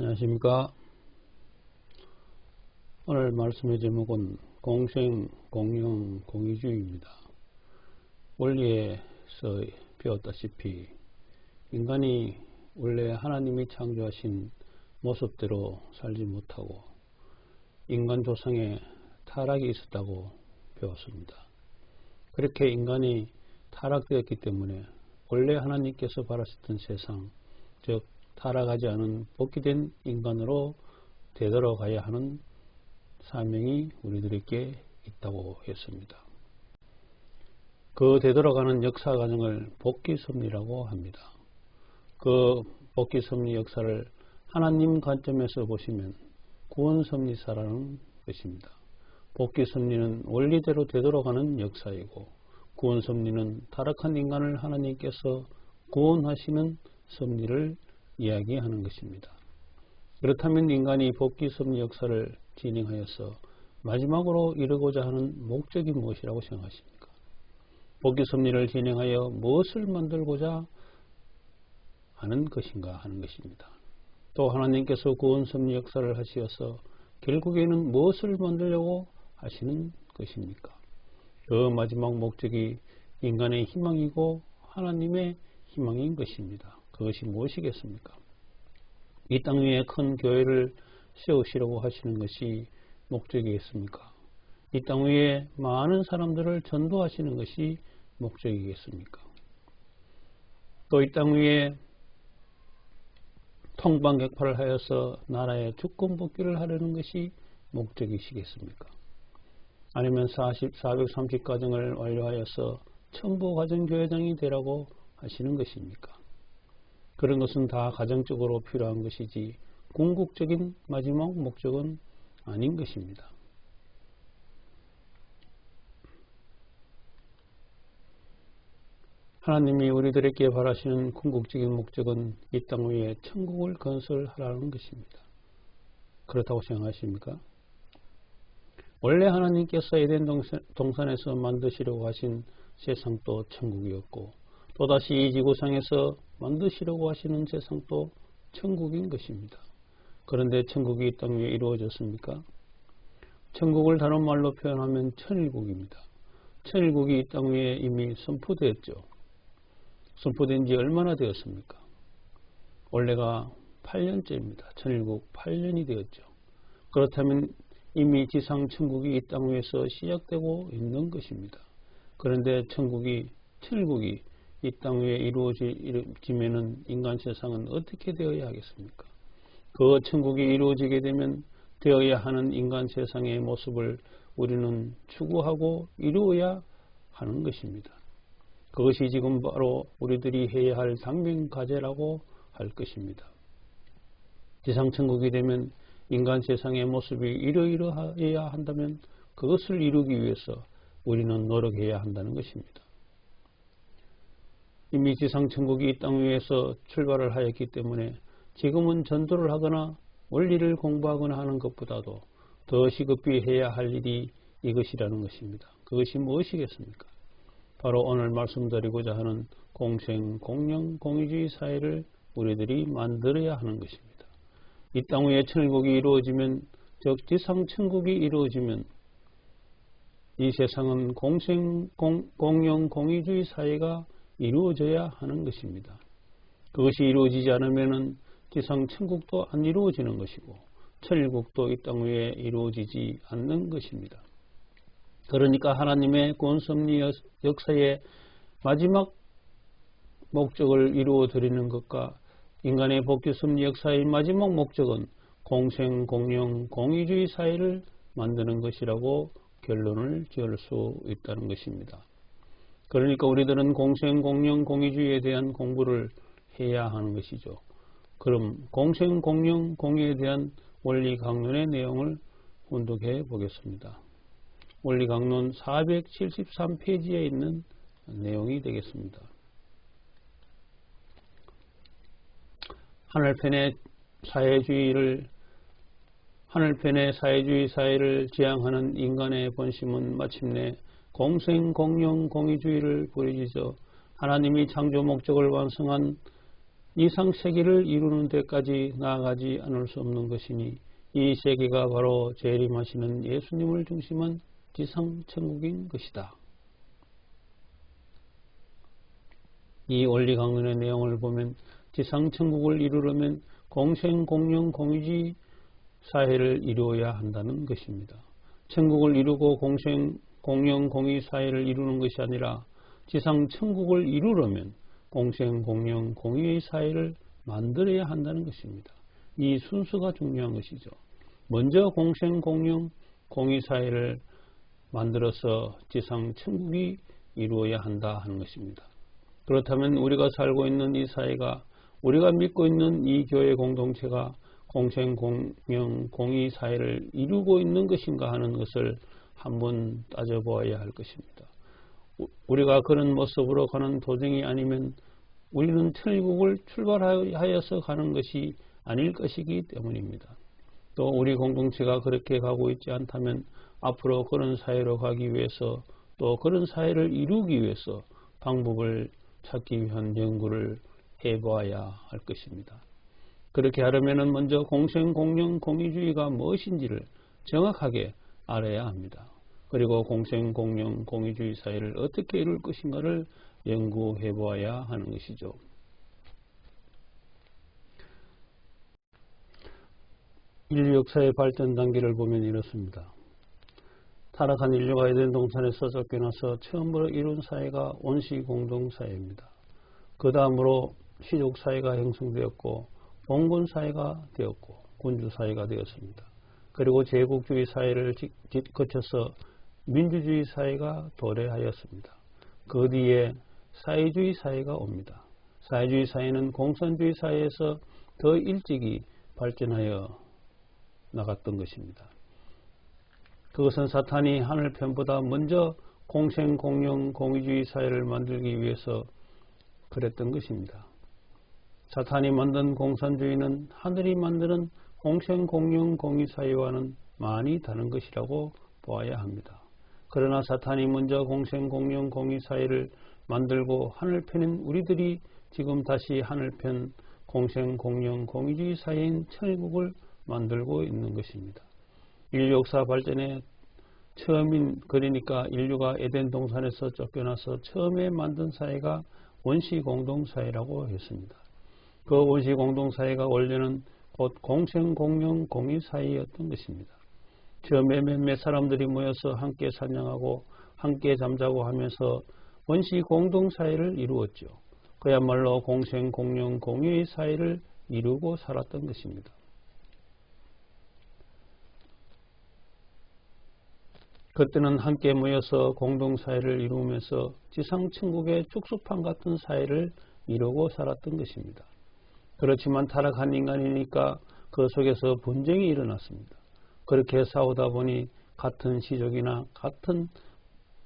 안녕하십니까. 오늘 말씀의 제목은 공생, 공영, 공의주의입니다. 원리에서 배웠다시피 인간이 원래 하나님이 창조하신 모습대로 살지 못하고 인간 조상에 타락이 있었다고 배웠습니다. 그렇게 인간이 타락되었기 때문에 원래 하나님께서 바라셨던 세상, 즉 타락하지 않은 복귀된 인간으로 되돌아가야 하는 사명이 우리들에게 있다고 했습니다. 그 되돌아가는 역사 과정을 복귀 섭리라고 합니다. 그 복귀 섭리 역사를 하나님 관점에서 보시면 구원 섭리사라는 것입니다. 복귀 섭리는 원리대로 되돌아가는 역사이고 구원 섭리는 타락한 인간을 하나님께서 구원하시는 섭리를 이야기하는 것입니다. 그렇다면 인간이 복귀 섭리 역사를 진행하여서 마지막으로 이루고자 하는 목적이 무엇이라고 생각하십니까? 복귀 섭리를 진행하여 무엇을 만들고자 하는 것인가 하는 것입니다. 또 하나님께서 구원 섭리 역사를 하시어서 결국에는 무엇을 만들려고 하시는 것입니까? 그 마지막 목적이 인간의 희망이고 하나님의 희망인 것입니다. 그것이 무엇이겠습니까? 이 땅 위에 큰 교회를 세우시려고 하시는 것이 목적이겠습니까? 이 땅 위에 많은 사람들을 전도하시는 것이 목적이겠습니까? 또 이 땅 위에 통방격파를 하여서 나라의 주권 복귀를 하려는 것이 목적이시겠습니까? 아니면 40, 430 과정을 완료하여서 천부 과정 교회장이 되라고 하시는 것입니까? 그런 것은 다 가정적으로 필요한 것이지 궁극적인 마지막 목적은 아닌 것입니다. 하나님이 우리들에게 바라시는 궁극적인 목적은 이 땅 위에 천국을 건설하라는 것입니다. 그렇다고 생각하십니까? 원래 하나님께서 에덴 동산에서 만드시려고 하신 세상도 천국이었고 또다시 이 지구상에서 만드시려고 하시는 세상도 천국인 것입니다. 그런데 천국이 이 땅 위에 이루어졌습니까? 천국을 다른 말로 표현하면 천일국입니다. 천일국이 이 땅 위에 이미 선포되었죠. 선포된 지 얼마나 되었습니까? 원래가 8년째입니다. 천일국 8년이 되었죠. 그렇다면 이미 지상 천국이 이 땅 위에서 시작되고 있는 것입니다. 그런데 천국이 천일국이 이 땅 위에 이루어지면은 인간 세상은 어떻게 되어야 하겠습니까? 그 천국이 이루어지게 되면 되어야 하는 인간 세상의 모습을 우리는 추구하고 이루어야 하는 것입니다. 그것이 지금 바로 우리들이 해야 할 당면 과제라고 할 것입니다. 지상 천국이 되면 인간 세상의 모습이 이러이러해야 한다면 그것을 이루기 위해서 우리는 노력해야 한다는 것입니다. 이미 지상천국이 이 땅 위에서 출발을 하였기 때문에 지금은 전도를 하거나 원리를 공부하거나 하는 것보다도 더 시급히 해야 할 일이 이것이라는 것입니다. 그것이 무엇이겠습니까? 바로 오늘 말씀드리고자 하는 공생, 공영, 공의주의 사회를 우리들이 만들어야 하는 것입니다. 이 땅 위에 천국이 이루어지면, 즉 지상 천국이 이루어지면 이 세상은 공생, 공, 공영, 공의주의 사회가 이루어져야 하는 것입니다. 그것이 이루어지지 않으면 지상 천국도 안 이루어지는 것이고 천일국도 이 땅 위에 이루어지지 않는 것입니다. 그러니까 하나님의 구원섭리 역사의 마지막 목적을 이루어 드리는 것과 인간의 복귀 섭리 역사의 마지막 목적은 공생, 공영, 공의주의 사회를 만드는 것이라고 결론을 지을 수 있다는 것입니다. 그러니까 우리들은 공생, 공영, 공의주의에 대한 공부를 해야 하는 것이죠. 그럼 공생, 공영, 공의에 대한 원리 강론의 내용을 혼독해 보겠습니다. 원리 강론 473페이지에 있는 내용이 되겠습니다. 하늘편의 사회주의를 하늘편의 사회주의 사회를 지향하는 인간의 본심은 마침내 공생, 공영, 공의주의를 부르짖어 하나님이 창조 목적을 완성한 이상 세계를 이루는 데까지 나아가지 않을 수 없는 것이니 이 세계가 바로 재림하시는 예수님을 중심한 지상 천국인 것이다. 이 원리 강론의 내용을 보면 지상 천국을 이루려면 공생 공영 공유지 사회를 이루어야 한다는 것입니다. 천국을 이루고 공생 공영 공유 사회를 이루는 것이 아니라 지상 천국을 이루려면 공생 공영 공유의 사회를 만들어야 한다는 것입니다. 이 순서가 중요한 것이죠. 먼저 공생 공영 공유 사회를 만들어서 지상 천국이 이루어야 한다 하는 것입니다. 그렇다면 우리가 살고 있는 이 사회가 우리가 믿고 있는 이 교회 공동체가 공생 공영 공의 사회를 이루고 있는 것인가 하는 것을 한번 따져보아야 할 것입니다. 우리가 그런 모습으로 가는 도중이 아니면 우리는 천국을 출발하여서 가는 것이 아닐 것이기 때문입니다. 또 우리 공동체가 그렇게 가고 있지 않다면 앞으로 그런 사회로 가기 위해서 또 그런 사회를 이루기 위해서 방법을 찾기 위한 연구를 해보아야 할 것입니다. 그렇게 하려면 먼저 공생, 공영, 공의주의가 무엇인지를 정확하게 알아야 합니다. 그리고 공생, 공영, 공의주의 사회를 어떻게 이룰 것인가를 연구해 보아야 하는 것이죠. 인류 역사의 발전 단계를 보면 이렇습니다. 타락한 인류가 에덴 동산에서 쫓겨나서 처음으로 이룬 사회가 원시 공동 사회입니다. 그 다음으로 시족 사회가 형성되었고 봉건 사회가 되었고 군주 사회가 되었습니다. 그리고 제국주의 사회를 거쳐서 민주주의 사회가 도래하였습니다. 그 뒤에 사회주의 사회가 옵니다. 사회주의 사회는 공산주의 사회에서 더 일찍이 발전하여 나갔던 것입니다. 그것은 사탄이 하늘 편보다 먼저 공생, 공영, 공의주의 사회를 만들기 위해서 그랬던 것입니다. 사탄이 만든 공산주의는 하늘이 만드는 공생, 공영, 공의 사회와는 많이 다른 것이라고 보아야 합니다. 그러나 사탄이 먼저 공생, 공영, 공의 사회를 만들고 하늘편인 우리들이 지금 다시 하늘편 공생, 공영, 공의주의 사회인 천국을 만들고 있는 것입니다. 인류 역사 발전의 처음인 그러니까 인류가 에덴 동산에서 쫓겨나서 처음에 만든 사회가 원시 공동 사회라고 했습니다. 그 원시 공동 사회가 원래는 곧 공생 공영 공의 사회였던 것입니다. 처음에 몇몇 사람들이 모여서 함께 사냥하고 함께 잠자고 하면서 원시 공동 사회를 이루었죠. 그야말로 공생 공영 공유의 사회를 이루고 살았던 것입니다. 그때는 함께 모여서 공동사회를 이루면서 지상천국의 축소판 같은 사회를 이루고 살았던 것입니다. 그렇지만 타락한 인간이니까 그 속에서 분쟁이 일어났습니다. 그렇게 싸우다 보니 같은 시족이나 같은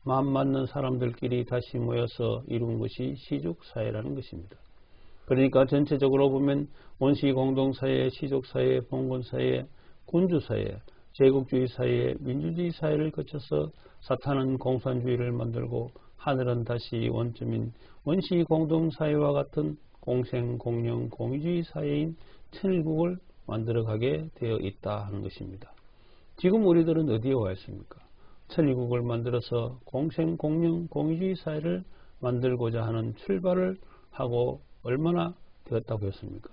마음 맞는 사람들끼리 다시 모여서 이룬 것이 시족사회라는 것입니다. 그러니까 전체적으로 보면 원시 공동사회, 시족사회, 봉건사회, 군주사회, 제국주의 사회에 민주주의 사회를 거쳐서 사탄은 공산주의를 만들고 하늘은 다시 원점인 원시 공동사회와 같은 공생, 공영, 공의주의 사회인 천일국을 만들어가게 되어 있다 하는 것입니다. 지금 우리들은 어디에 와 있습니까? 천일국을 만들어서 공생, 공영, 공의주의 사회를 만들고자 하는 출발을 하고 얼마나 되었다고 했습니까?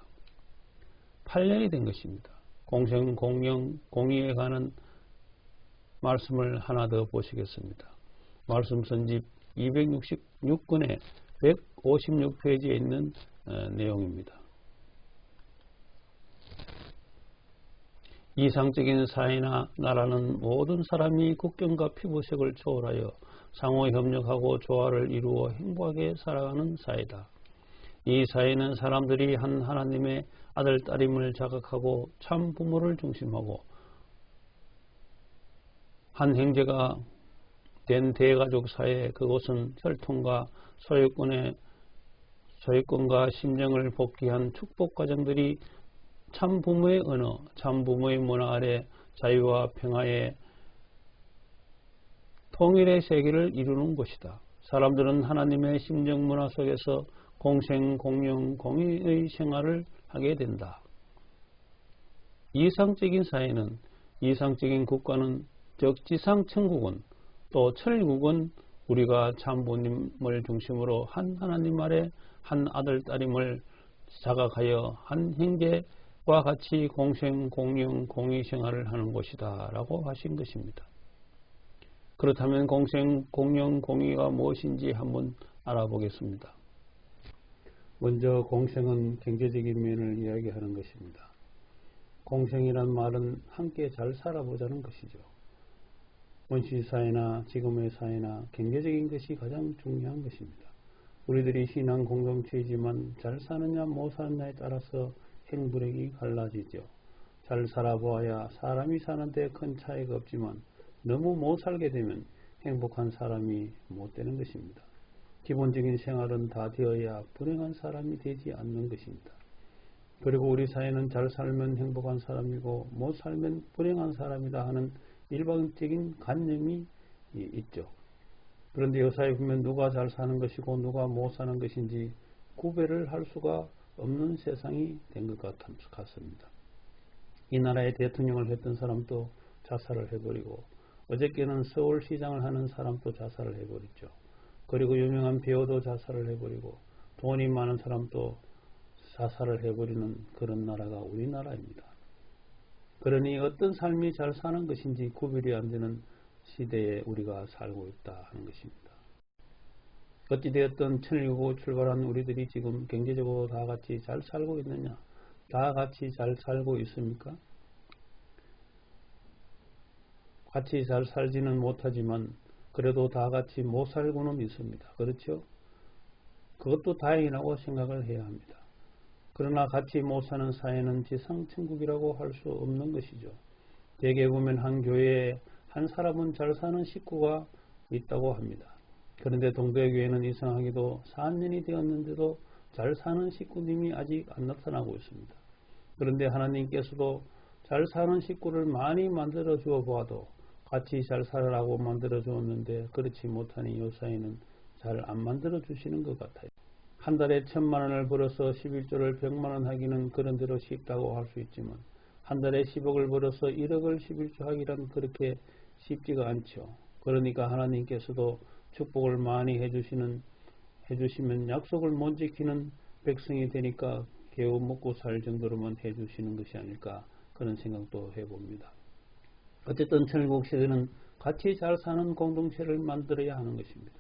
8년이 된 것입니다. 공생, 공영, 공의에 관한 말씀을 하나 더 보시겠습니다. 말씀 선집 266권의 156페이지에 있는 어, 내용입니다. 이상적인 사회나 나라는 모든 사람이 국경과 피부색을 초월하여 상호 협력하고 조화를 이루어 행복하게 살아가는 사회다. 이 사회는 사람들이 한 하나님의 아들, 딸임을 자각하고 참 부모를 중심하고 한 형제가 된 대가족 사회 그곳은 혈통과 소유권의 소유권과 심정을 복귀한 축복 과정들이 참 부모의 언어, 참 부모의 문화 아래 자유와 평화의 통일의 세계를 이루는 곳이다. 사람들은 하나님의 심정 문화 속에서 공생, 공영, 공의의 생활을 하게 된다. 이상적인 사회는 이상적인 국가는 즉 지상천국은 또 천국은 우리가 참부님을 중심으로 한 하나님 아래 한 아들 딸임을 자각하여 한 형제와 같이 공생, 공영, 공의 생활을 하는 곳이다 라고 하신 것입니다. 그렇다면 공생, 공영, 공의가 무엇인지 한번 알아보겠습니다. 먼저 공생은 경제적인 면을 이야기하는 것입니다. 공생이란 말은 함께 잘 살아보자는 것이죠. 원시 사회나 지금의 사회나 경제적인 것이 가장 중요한 것입니다. 우리들이 신앙 공동체이지만 잘 사느냐 못 사느냐에 따라서 행불액이 갈라지죠. 잘 살아보아야 사람이 사는데 큰 차이가 없지만 너무 못 살게 되면 행복한 사람이 못 되는 것입니다. 기본적인 생활은 다 되어야 불행한 사람이 되지 않는 것입니다. 그리고 우리 사회는 잘 살면 행복한 사람이고 못 살면 불행한 사람이다 하는 일반적인 관념이 있죠. 그런데 여사에 보면 누가 잘 사는 것이고 누가 못 사는 것인지 구별을 할 수가 없는 세상이 된 것 같습니다. 이 나라의 대통령을 했던 사람도 자살을 해버리고 어저께는 서울시장을 하는 사람도 자살을 해버렸죠. 그리고 유명한 배우도 자살을 해버리고 돈이 많은 사람도 자살을 해버리는 그런 나라가 우리나라입니다. 그러니 어떤 삶이 잘 사는 것인지 구별이 안 되는 시대에 우리가 살고 있다 하는 것입니다. 어찌되었든 천일국 출발한 우리들이 지금 경제적으로 다 같이 잘 살고 있느냐? 다 같이 잘 살고 있습니까? 같이 잘 살지는 못하지만 그래도 다 같이 못 살고는 있습니다. 그렇죠? 그것도 다행이라고 생각을 해야 합니다. 그러나 같이 못 사는 사회는 지상천국이라고 할 수 없는 것이죠. 대개 보면 한 교회에 한 사람은 잘 사는 식구가 있다고 합니다. 그런데 동대교회는 이상하게도 4년이 되었는데도 잘 사는 식구님이 아직 안 나타나고 있습니다. 그런데 하나님께서도 잘 사는 식구를 많이 만들어 주어 보아도 같이 잘 살아라고 만들어 주었는데 그렇지 못하니 요사이는 잘 안 만들어 주시는 것 같아요. 한 달에 천만 원을 벌어서 11조를 백만 원 하기는 그런 대로 쉽다고 할 수 있지만 한 달에 10억을 벌어서 1억을 11조 하기란 그렇게 쉽지가 않죠. 그러니까 하나님께서도 축복을 많이 해주시는 해주시면 약속을 못 지키는 백성이 되니까 개우 먹고 살 정도로만 해주시는 것이 아닐까 그런 생각도 해봅니다. 어쨌든 천국 시대는 같이 잘 사는 공동체를 만들어야 하는 것입니다.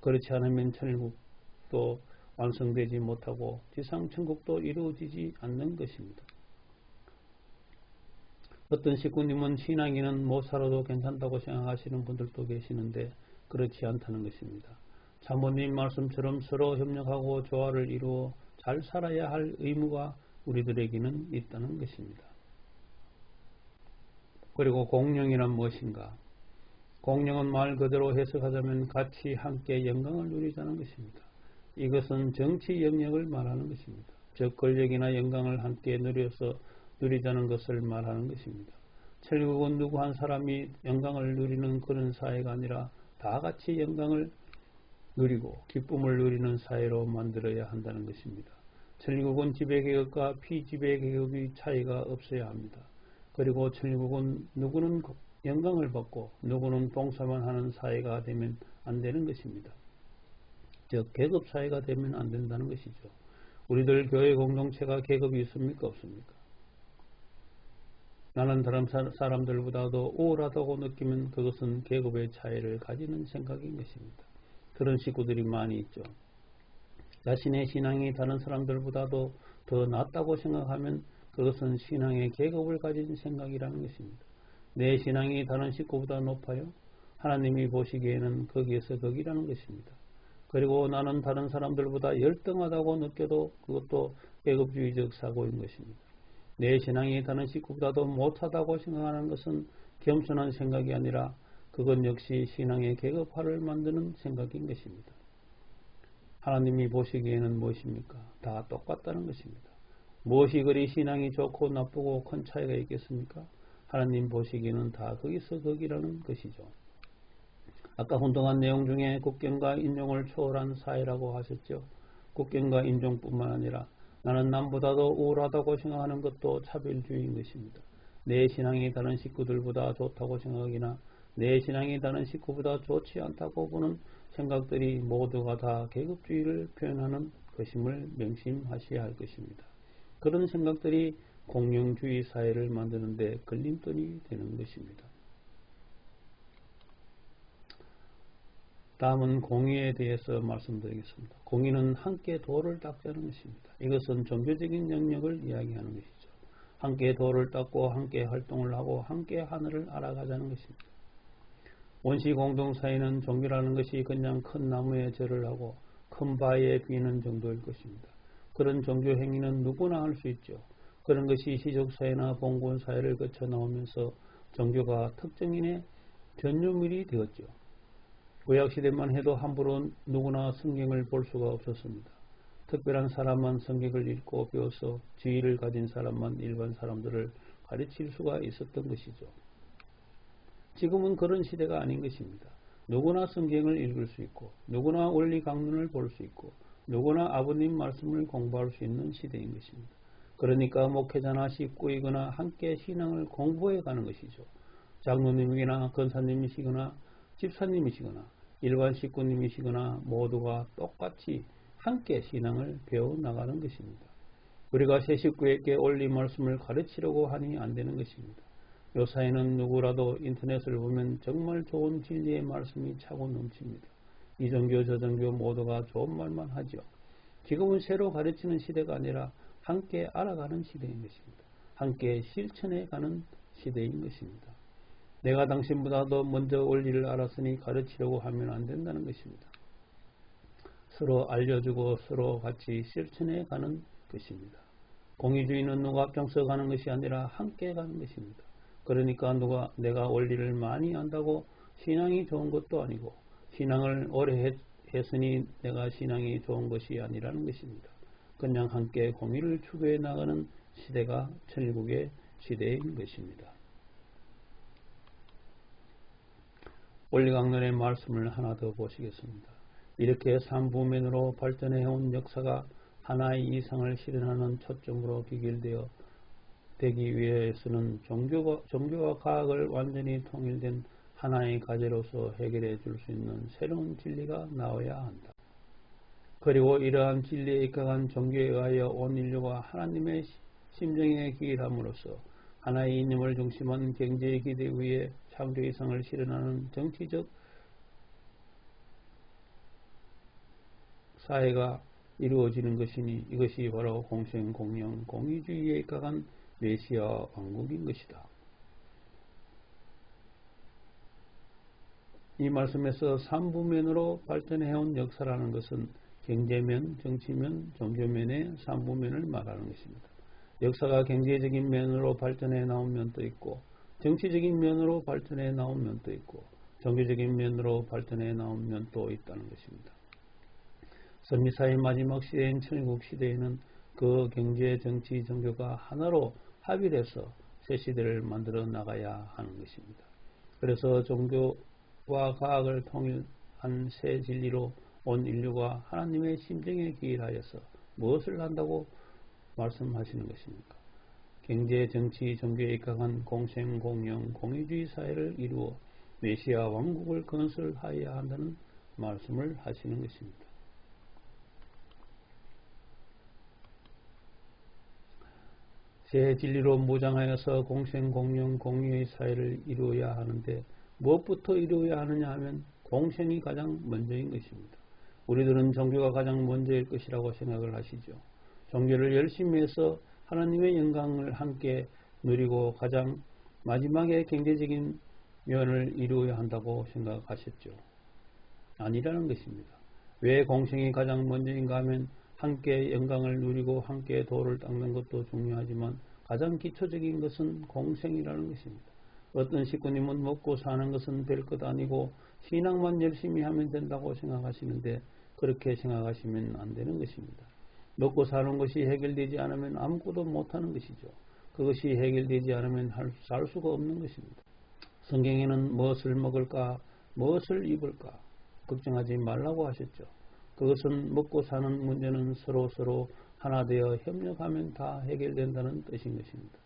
그렇지 않으면 천국도 완성되지 못하고 지상 천국도 이루어지지 않는 것입니다. 어떤 식구님은 신앙인은 못 살아도 괜찮다고 생각하시는 분들도 계시는데 그렇지 않다는 것입니다. 사모님 말씀처럼 서로 협력하고 조화를 이루어 잘 살아야 할 의무가 우리들에게는 있다는 것입니다. 그리고 공령이란 무엇인가? 공령은 말 그대로 해석하자면 같이 함께 영광을 누리자는 것입니다. 이것은 정치 영역을 말하는 것입니다. 즉 권력이나 영광을 함께 누려서 누리자는 것을 말하는 것입니다. 천국은 누구 한 사람이 영광을 누리는 그런 사회가 아니라 다 같이 영광을 누리고 기쁨을 누리는 사회로 만들어야 한다는 것입니다. 천국은 지배개혁과 피지배개혁의 차이가 없어야 합니다. 그리고 천국은 누구는 영광을 받고 누구는 봉사만 하는 사회가 되면 안 되는 것입니다. 즉 계급 사회가 되면 안 된다는 것이죠. 우리들 교회 공동체가 계급이 있습니까 없습니까? 나는 다른 사람들보다도 우월하다고 느끼면 그것은 계급의 차이를 가지는 생각인 것입니다. 그런 식구들이 많이 있죠. 자신의 신앙이 다른 사람들보다도 더 낫다고 생각하면 그것은 신앙의 계급을 가진 생각이라는 것입니다. 내 신앙이 다른 식구보다 높아요? 하나님이 보시기에는 거기에서 거기라는 것입니다. 그리고 나는 다른 사람들보다 열등하다고 느껴도 그것도 계급주의적 사고인 것입니다. 내 신앙이 다른 식구보다도 못하다고 생각하는 것은 겸손한 생각이 아니라 그건 역시 신앙의 계급화를 만드는 생각인 것입니다. 하나님이 보시기에는 무엇입니까? 다 똑같다는 것입니다. 무엇이 그리 신앙이 좋고 나쁘고 큰 차이가 있겠습니까? 하나님 보시기에는 다 거기서 거기라는 것이죠. 아까 혼동한 내용 중에 국경과 인종을 초월한 사회라고 하셨죠. 국경과 인종뿐만 아니라 나는 남보다도 우월하다고 생각하는 것도 차별주의인 것입니다. 내 신앙이 다른 식구들보다 좋다고 생각이나 내 신앙이 다른 식구보다 좋지 않다고 보는 생각들이 모두가 다 계급주의를 표현하는 것임을 명심하셔야 할 것입니다. 그런 생각들이 공영주의 사회를 만드는데 걸림돌이 되는 것입니다. 다음은 공의에 대해서 말씀드리겠습니다. 공의는 함께 도를 닦자는 것입니다. 이것은 종교적인 영역을 이야기하는 것이죠. 함께 도를 닦고 함께 활동을 하고 함께 하늘을 알아가자는 것입니다. 원시 공동사회는 종교라는 것이 그냥 큰 나무에 절을 하고 큰 바위에 비는 정도일 것입니다. 그런 종교 행위는 누구나 할 수 있죠. 그런 것이 시족사회나 봉건사회를 거쳐 나오면서 종교가 특정인의 전유물이 되었죠. 구약시대만 해도 함부로 누구나 성경을 볼 수가 없었습니다. 특별한 사람만 성경을 읽고 배워서 지위를 가진 사람만 일반 사람들을 가르칠 수가 있었던 것이죠. 지금은 그런 시대가 아닌 것입니다. 누구나 성경을 읽을 수 있고 누구나 원리 강론을 볼 수 있고 누구나 아버님 말씀을 공부할 수 있는 시대인 것입니다. 그러니까 목회자나 식구이거나 함께 신앙을 공부해 가는 것이죠. 장로님이나 권사님이시거나 집사님이시거나 일반 식구님이시거나 모두가 똑같이 함께 신앙을 배워나가는 것입니다. 우리가 새 식구에게 올리 말씀을 가르치려고 하니 안 되는 것입니다. 요사이는 누구라도 인터넷을 보면 정말 좋은 진리의 말씀이 차고 넘칩니다. 이 종교 저 종교 모두가 좋은 말만 하죠. 지금은 새로 가르치는 시대가 아니라 함께 알아가는 시대인 것입니다. 함께 실천해 가는 시대인 것입니다. 내가 당신보다도 먼저 원리를 알았으니 가르치려고 하면 안 된다는 것입니다. 서로 알려주고 서로 같이 실천해 가는 것입니다. 공의주의는 누가 앞장서 가는 것이 아니라 함께 가는 것입니다. 그러니까 누가 내가 원리를 많이 안다고 신앙이 좋은 것도 아니고 신앙을 오래 했으니 내가 신앙이 좋은 것이 아니라는 것입니다. 그냥 함께 공의를 추구해 나가는 시대가 천국의 시대인 것입니다. 원리강론의 말씀을 하나 더 보시겠습니다. 이렇게 삼부면으로 발전해온 역사가 하나의 이상을 실현하는 초점으로 비결되어 되기 위해서는 종교가, 종교와 과학을 완전히 통일된 하나의 과제로서 해결해 줄 수 있는 새로운 진리가 나와야 한다. 그리고 이러한 진리에 입각한 종교에 의하여 온 인류가 하나님의 심정에 기일함으로써 하나의 이념을 중심한 경제의 기대 위에 창조 이상을 실현하는 정치적 사회가 이루어지는 것이니 이것이 바로 공생, 공영, 공의주의에 입각한 메시아 왕국인 것이다. 이 말씀에서 삼부면으로 발전해온 역사라는 것은 경제면, 정치면, 종교면의 삼부면을 말하는 것입니다. 역사가 경제적인 면으로 발전해 나온 면도 있고 정치적인 면으로 발전해 나온 면도 있고 종교적인 면으로 발전해 나온 면도 있다는 것입니다. 선미사의 마지막 시대인 천국 시대에는 그 경제, 정치, 종교가 하나로 합의해서 새 시대를 만들어 나가야 하는 것입니다. 그래서 종교와 과학을 통일한 새 진리로 온 인류가 하나님의 심정에 기일하여서 무엇을 한다고 말씀하시는 것입니까? 경제, 정치, 종교에 입각한 공생, 공영, 공의주의 사회를 이루어 메시아 왕국을 건설하여야 한다는 말씀을 하시는 것입니다. 새 진리로 무장하여서 공생, 공영, 공의의 사회를 이루어야 하는데 무엇부터 이루어야 하느냐 하면 공생이 가장 먼저인 것입니다. 우리들은 종교가 가장 먼저일 것이라고 생각을 하시죠. 종교를 열심히 해서 하나님의 영광을 함께 누리고 가장 마지막에 경제적인 면을 이루어야 한다고 생각하셨죠. 아니라는 것입니다. 왜 공생이 가장 먼저인가 하면 함께 영광을 누리고 함께 도를 닦는 것도 중요하지만 가장 기초적인 것은 공생이라는 것입니다. 어떤 식구님은 먹고 사는 것은 별 것 아니고 신앙만 열심히 하면 된다고 생각하시는데 그렇게 생각하시면 안 되는 것입니다. 먹고 사는 것이 해결되지 않으면 아무것도 못하는 것이죠. 그것이 해결되지 않으면 살 수가 없는 것입니다. 성경에는 무엇을 먹을까, 무엇을 입을까 걱정하지 말라고 하셨죠. 그것은 먹고 사는 문제는 서로 서로 하나 되어 협력하면 다 해결된다는 뜻인 것입니다.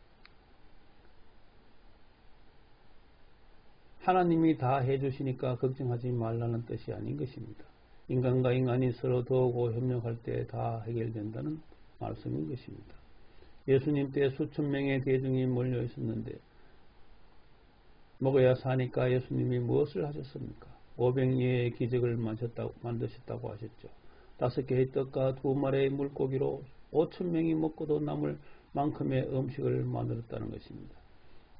하나님이 다 해주시니까 걱정하지 말라는 뜻이 아닌 것입니다. 인간과 인간이 서로 도우고 협력할 때 다 해결된다는 말씀인 것입니다. 예수님 때 수천 명의 대중이 몰려 있었는데 먹어야 사니까 예수님이 무엇을 하셨습니까? 500여의 기적을 만드셨다고 하셨죠. 다섯 개의 떡과 두 마리의 물고기로 5천 명이 먹고도 남을 만큼의 음식을 만들었다는 것입니다.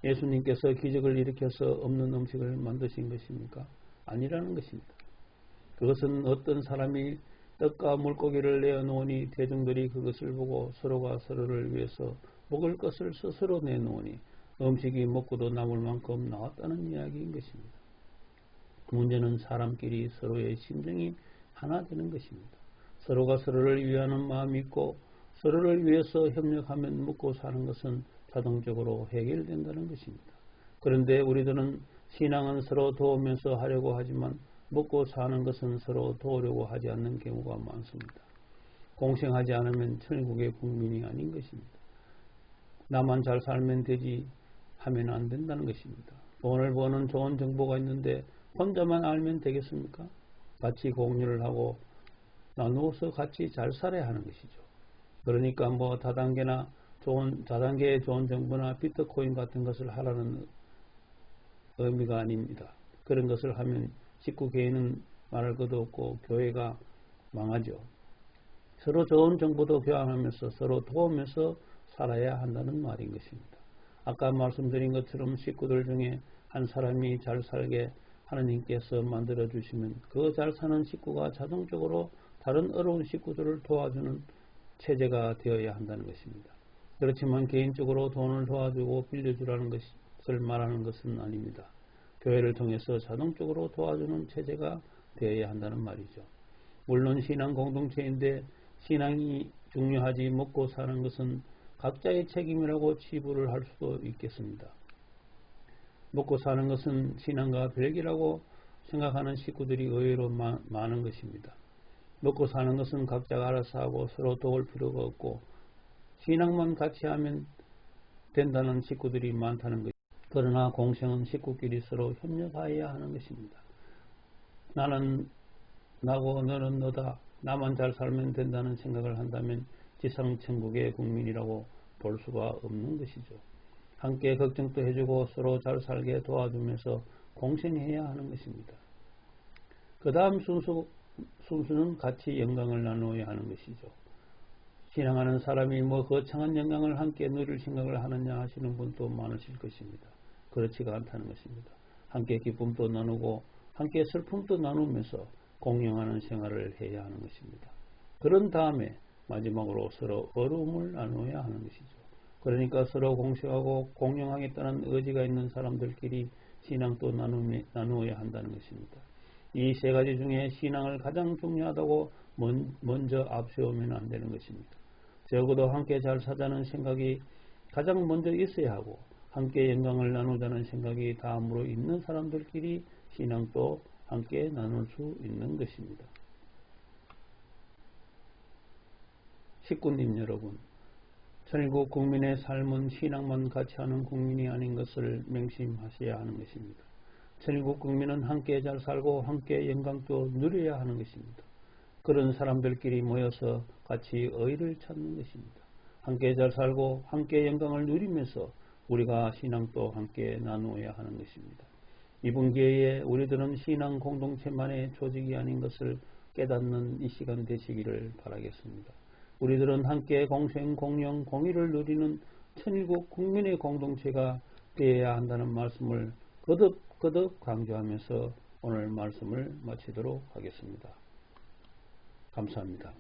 예수님께서 기적을 일으켜서 없는 음식을 만드신 것입니까? 아니라는 것입니다. 그것은 어떤 사람이 떡과 물고기를 내어놓으니 대중들이 그것을 보고 서로가 서로를 위해서 먹을 것을 스스로 내놓으니 음식이 먹고도 남을 만큼 나왔다는 이야기인 것입니다. 문제는 사람끼리 서로의 심정이 하나 되는 것입니다. 서로가 서로를 위하는 마음이 있고 서로를 위해서 협력하면 먹고 사는 것은 자동적으로 해결된다는 것입니다. 그런데 우리들은 신앙은 서로 도우면서 하려고 하지만 먹고 사는 것은 서로 도우려고 하지 않는 경우가 많습니다. 공생하지 않으면 천국의 국민이 아닌 것입니다. 나만 잘 살면 되지 하면 안 된다는 것입니다. 돈을 버는 좋은 정보가 있는데 혼자만 알면 되겠습니까? 같이 공유를 하고 나누어서 같이 잘 살아야 하는 것이죠. 그러니까 뭐 다단계나 좋은 다단계의 좋은 정보나 비트코인 같은 것을 하라는 의미가 아닙니다. 그런 것을 하면 식구 개인은 말할 것도 없고 교회가 망하죠. 서로 좋은 정보도 교환하면서 서로 도우면서 살아야 한다는 말인 것입니다. 아까 말씀드린 것처럼 식구들 중에 한 사람이 잘 살게 하나님께서 만들어 주시면 그 잘 사는 식구가 자동적으로 다른 어려운 식구들을 도와주는 체제가 되어야 한다는 것입니다. 그렇지만 개인적으로 돈을 도와주고 빌려주라는 것을 말하는 것은 아닙니다. 교회를 통해서 자동적으로 도와주는 체제가 되어야 한다는 말이죠. 물론 신앙 공동체인데 신앙이 중요하지 먹고 사는 것은 각자의 책임이라고 치부를 할 수도 있겠습니다. 먹고 사는 것은 신앙과 별개라고 생각하는 식구들이 의외로 마, 많은 것입니다. 먹고 사는 것은 각자가 알아서 하고 서로 도울 필요가 없고 신앙만 같이 하면 된다는 식구들이 많다는 것. 그러나 공생은 식구끼리 서로 협력하여야 하는 것입니다. 나는 나고 너는 너다. 나만 잘 살면 된다는 생각을 한다면 지상천국의 국민이라고 볼 수가 없는 것이죠. 함께 걱정도 해주고 서로 잘 살게 도와주면서 공생해야 하는 것입니다. 그 다음 순수, 순수는 같이 영광을 나누어야 하는 것이죠. 신앙하는 사람이 뭐 거창한 영광을 함께 누릴 생각을 하느냐 하시는 분도 많으실 것입니다. 그렇지가 않다는 것입니다. 함께 기쁨도 나누고 함께 슬픔도 나누면서 공용하는 생활을 해야 하는 것입니다. 그런 다음에 마지막으로 서로 어려움을 나누어야 하는 것이죠. 그러니까 서로 공생하고 공용하겠다는 의지가 있는 사람들끼리 신앙도 나누어야 한다는 것입니다. 이 세 가지 중에 신앙을 가장 중요하다고 먼저 앞세우면 안 되는 것입니다. 적어도 함께 잘 사자는 생각이 가장 먼저 있어야 하고 함께 영광을 나누자는 생각이 다음으로 있는 사람들끼리 신앙도 함께 나눌 수 있는 것입니다. 식구님 여러분, 천국 국민의 삶은 신앙만 같이 하는 국민이 아닌 것을 명심하셔야 하는 것입니다. 천국 국민은 함께 잘 살고 함께 영광도 누려야 하는 것입니다. 그런 사람들끼리 모여서 같이 의를 찾는 것입니다. 함께 잘 살고 함께 영광을 누리면서 우리가 신앙도 함께 나누어야 하는 것입니다. 이번 기회에 우리들은 신앙 공동체만의 조직이 아닌 것을 깨닫는 이 시간 되시기를 바라겠습니다. 우리들은 함께 공생, 공영, 공의를 누리는 천일국 국민의 공동체가 되어야 한다는 말씀을 거듭거듭 강조하면서 오늘 말씀을 마치도록 하겠습니다. 감사합니다.